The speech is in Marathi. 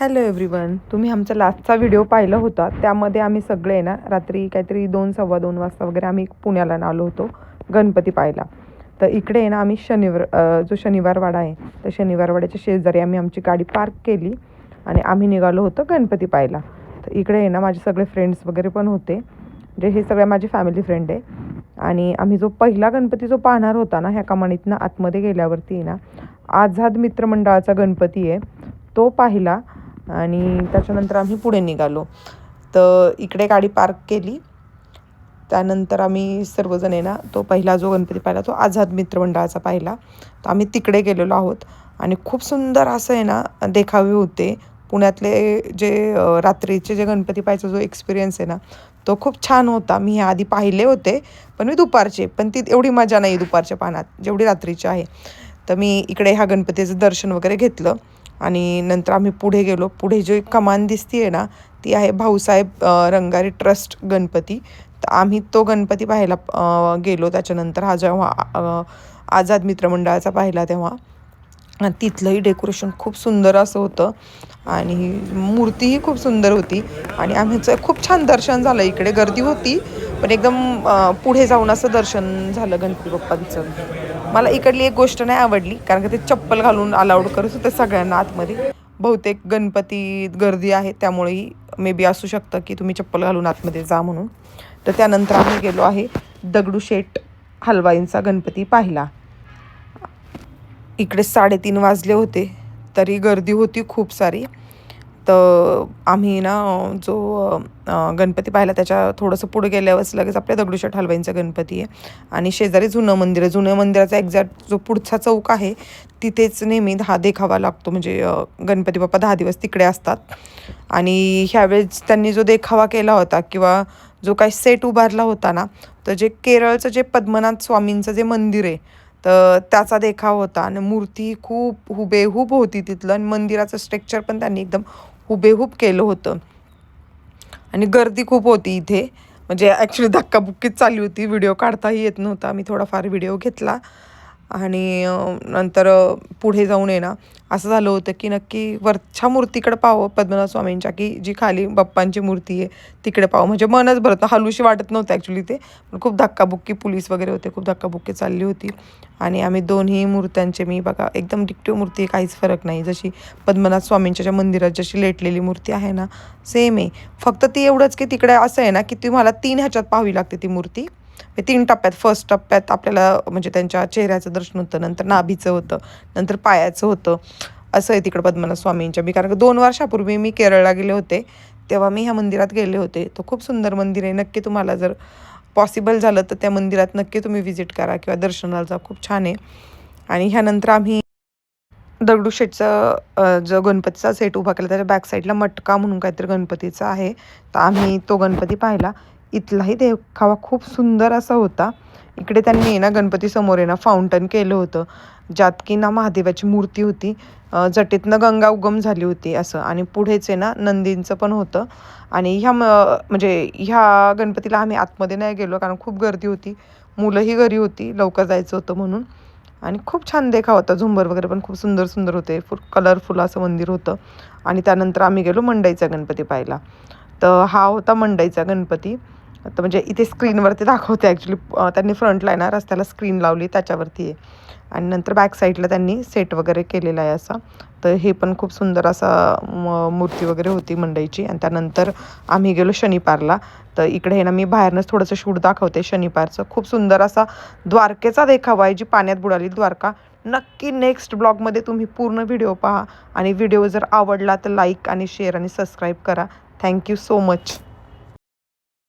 हॅलो एव्हरीवन तुम्ही आमचा लास्टचा व्हिडिओ पाहिला होता. त्यामध्ये आम्ही सगळे ना रात्री काहीतरी दोन सव्वा दोन वाजता वगैरे आम्ही पुण्याला आलो होतो गणपती पाहायला. तर इकडे आहे ना आम्ही शनिवार जो शनिवार वाडा आहे तर शनिवार वाड्याच्या शेजारी आम्ही आमची गाडी पार्क केली आणि आम्ही निघालो होतो गणपती पाहायला. तर इकडे आहे ना माझे सगळे फ्रेंड्स वगैरे पण होते. जे हे सगळे माझी फॅमिली फ्रेंड आहे. आणि आम्ही जो पहिला गणपती जो पाहणार होता ना ह्या कमानीतनं आतमध्ये गेल्यावरती आहे ना आझाद मित्रमंडळाचा गणपती आहे. तो पाहिला. आणि त्याच्यानंतर आम्ही पुढे निघालो. तर इकडे गाडी पार्क केली. त्यानंतर आम्ही सर्वजण आहे ना तो पहिला जो गणपती पाहिला तो आझाद मित्रमंडळाचा पाहिला. तर आम्ही तिकडे गेलेलो आहोत. आणि खूप सुंदर असं आहे ना देखावे होते. पुण्यातले जे रात्रीचे जे गणपती पाहायचा जो एक्सपिरियन्स आहे ना तो खूप छान होता. मी ह्या आधी पाहिले होते पण मी दुपारचे पण ती एवढी मजा नाही दुपारच्या पानात जेवढी रात्रीची आहे. तर मी इकडे ह्या गणपतीचं दर्शन वगैरे घेतलं. आणि नंतर आम्ही पुढे गेलो. पुढे जी कमान दिसती आहे ना ती आहे भाऊसाहेब रंगारी ट्रस्ट गणपती. तर आम्ही तो गणपती पाहायला गेलो. त्याच्यानंतर हा जेव्हा आझाद मित्रमंडळाचा पाहिला तेव्हा. तिथलंही डेकोरेशन खूप सुंदर असं होतं. आणि मूर्तीही खूप सुंदर होती. आणि आम्हीचं खूप छान दर्शन झालं. इकडे गर्दी होती पण एकदम पुढे जाऊन असं दर्शन झालं गणपती बाप्पांचं. मला इकडली एक गोष्ट नाही आवडली कारण का ते चप्पल घालून अलाउड करत होते सगळ्यांना आतमध्ये. बहुतेक गणपती गर्दी आहे त्यामुळेही मे बी असू शकतं की तुम्ही चप्पल घालून आतमध्ये जा म्हणून. तर त्यानंतर आम्ही गेलो आहे दगडूशेठ हलवाईंचा गणपती पाहिला इकडे साडेतीन वाजले होते तरी गर्दी होती खूप सारी. तर आम्ही ना जो गणपती पाहिला त्याच्या थोडंसं पुढे गेल्यावरच लगेच आपल्या दगडूशेठ हलवाईंचा गणपती आहे. आणि शेजारी जुनं मंदिर आहे. जुन्या मंदिराचा एक्झॅक्ट जो पुढचा चौक आहे तिथेच नेहमी हा देखावा लागतो. म्हणजे गणपती बाप्पा दहा दिवस तिकडे असतात. आणि ह्यावेळेस त्यांनी जो देखावा केला होता किंवा जो काही सेट उभारला होता ना तर जे केरळचं जे पद्मनाथ स्वामींचं जे मंदिर आहे तर त्याचा देखाव होता. आणि मूर्ती खूप हुबेहूब होती तिथलं. आणि मंदिराचं स्ट्रक्चर पण त्यांनी एकदम हुबेहूब केलं होतं. आणि गर्दी खूप होती इथे. म्हणजे ॲक्च्युली धक्काबुक्कीच चालली होती. व्हिडिओ काढताही येत नव्हता. मी थोडाफार व्हिडिओ घेतला. आणि नंतर पुढे जाऊन येणं. ना असं झालं होतं की नक्की वरच्या मूर्तीकडे पाहावं पद्मनाभ स्वामींच्या की जी खाली बाप्पांची मूर्ती आहे तिकडे पाहावं. म्हणजे मनच भरत. हलूशी वाटत नव्हतं ॲक्च्युली ते. पण खूप धक्काबुक्की पोलीस वगैरे होते. खूप धक्काबुक्की चालली होती. आणि आम्ही दोन्ही मूर्त्यांचे मी बघा एकदम डिक्टिव्ह मूर्ती आहे, काहीच फरक नाही. जशी पद्मनाथ स्वामींच्या ज्या मंदिरात जशी लेटलेली मूर्ती आहे ना सेम आहे. फक्त ती एवढंच की तिकडे असं आहे ना की तुम्हाला तीन ह्याच्यात पाहावी लागते ती मूर्ती. म्हणजे तीन टप्प्यात फर्स्ट टप्प्यात आपल्याला म्हणजे त्यांच्या चेहऱ्याचं दर्शन होतं नंतर नाभीचं होतं नंतर पायाचं होतं. असं आहे तिकडं पद्मनाभ स्वामींच्या. मी कारण का दोन वर्षापूर्वी मी केरळला गेले होते तेव्हा मी ह्या मंदिरात गेले होते. तो खूप सुंदर मंदिर आहे. नक्की तुम्हाला जर पॉसिबल झालं तर त्या मंदिरात नक्की तुम्ही व्हिजिट करा किंवा दर्शनाला जा. खूप छान आहे. आणि ह्यानंतर आम्ही दगडूशेठचा जो गणपतीचा सेट उभा केला त्याच्या बॅक साईडला मटका म्हणून काहीतरी गणपतीचा आहे. तर आम्ही तो गणपती पाहिला. इथलाही देखावा खूप सुंदर असा होता. इकडे त्यांनी ना गणपतीसमोर आहे ना फाउंटन केलं होतं. ज्यात की ना महादेवाची मूर्ती होती. जटेतनं गंगा उगम झाली होती असं. आणि पुढेच आहे ना नंदींचं पण होतं. आणि ह्या म म्हणजे ह्या गणपतीला आम्ही आतमध्ये नाही गेलो कारण खूप गर्दी होती. मुलंही घरी होती. लवकर जायचं होतं म्हणून. आणि खूप छान देखा होता. झुंबर वगैरे पण खूप सुंदर सुंदर होते. फुल कलरफुल असं मंदिर होतं. आणि त्यानंतर आम्ही गेलो मंडईचा गणपती पाहायला. तर हा होता मंडईचा गणपती. तर म्हणजे इथे स्क्रीनवरती दाखवते ॲक्च्युली त्यांनी फ्रंटला आहे ना रस्त्याला स्क्रीन लावली त्याच्यावरती आहे. आणि नंतर बॅक साईडला त्यांनी सेट वगैरे केलेला आहे असा. तर हे पण खूप सुंदर असा म- मूर्ती वगैरे होती मंडईची. आणि त्यानंतर आम्ही गेलो शनिपारला. तर इकडे हे ना मी बाहेरनंच थोडंसं शूट दाखवते शनिपारचं. खूप सुंदर असा द्वारकेचा देखावा आहे जी पाण्यात बुडाली द्वारका. नक्की नेक्स्ट ब्लॉगमध्ये तुम्ही पूर्ण व्हिडिओ पहा. आणि व्हिडिओ जर आवडला तर लाईक आणि शेअर आणि सबस्क्राईब करा. Thank you so much